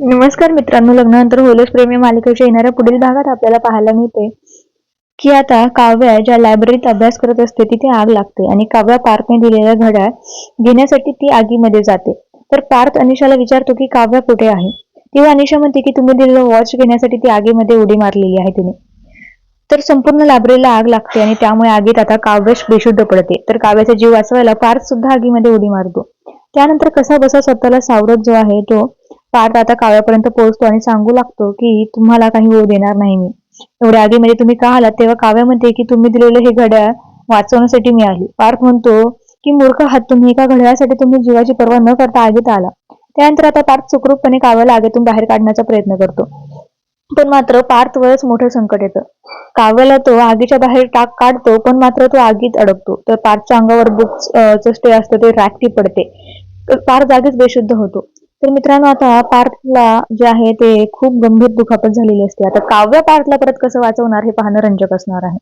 नमस्कार मित्रांनो लग्नानंतर होलस प्रेमी मालिकेच्या येणाऱ्या पुढील भागात आपल्याला पाहायला मिळते की आता काव्या ज्या लायब्ररीत अभ्यास करत असते तिथे आग लागते आणि काव्या पार्थने दिलेला घड्याळ घेण्यासाठी ती आगीमध्ये जाते. तर पार्थ अनिशाला विचारतो की काव्या कुठे आहे? तेव्हा अनिशा म्हणते की तुम्ही दिलेलं वॉच घेण्यासाठी ती आगीमध्ये उडी मारलेली आहे तिने. तर संपूर्ण लायब्ररीला आग लागते आणि त्यामुळे आगीत आता काव्य बेशुद्ध पडते. तर काव्याचा जीव वाचवायला पार्थ सुद्धा आगीमध्ये उडी मारतो. त्यानंतर कसा बसा स्वतःला सावरत जो आहे तो पार्थ आता काव्यापर्यंत पोहोचतो आणि सांगू लागतो की तुम्हाला काही होऊ देणार नाही मी. एवढ्या आगीमध्ये म्हणजे तुम्ही का आलात? तेव्हा काव्यामध्ये म्हणते की तुम्ही दिलेलं हे घड्याळ वाचवण्यासाठी मी आली. पार्थ म्हणतो की मूर्ख हात तुम्ही. एका घड्याळासाठी तुम्ही जीवाची पर्वा न करता आगीत आला. त्यानंतर आता पार्थ सुखरूपपणे काव्याला आगीतून बाहेर काढण्याचा प्रयत्न करतो. पण मात्र पार्थवरच मोठं संकट येतं. काव्याला तो आगीच्या बाहेर टाक काढतो पण मात्र तो आगीत अडकतो. तर पार्थच्या अंगावर बुक्स स्टे असतं ते रॅकटी पडते. तर पार्थ जागीच बेशुद्ध होतो. तर मित्रांनो आता पार्थला जे आहे ते खूप गंभीर दुखापत झालेली असते. आता काव्य पार्थला परत कसं वाचवणार हे पाहणं रंजक असणार आहे.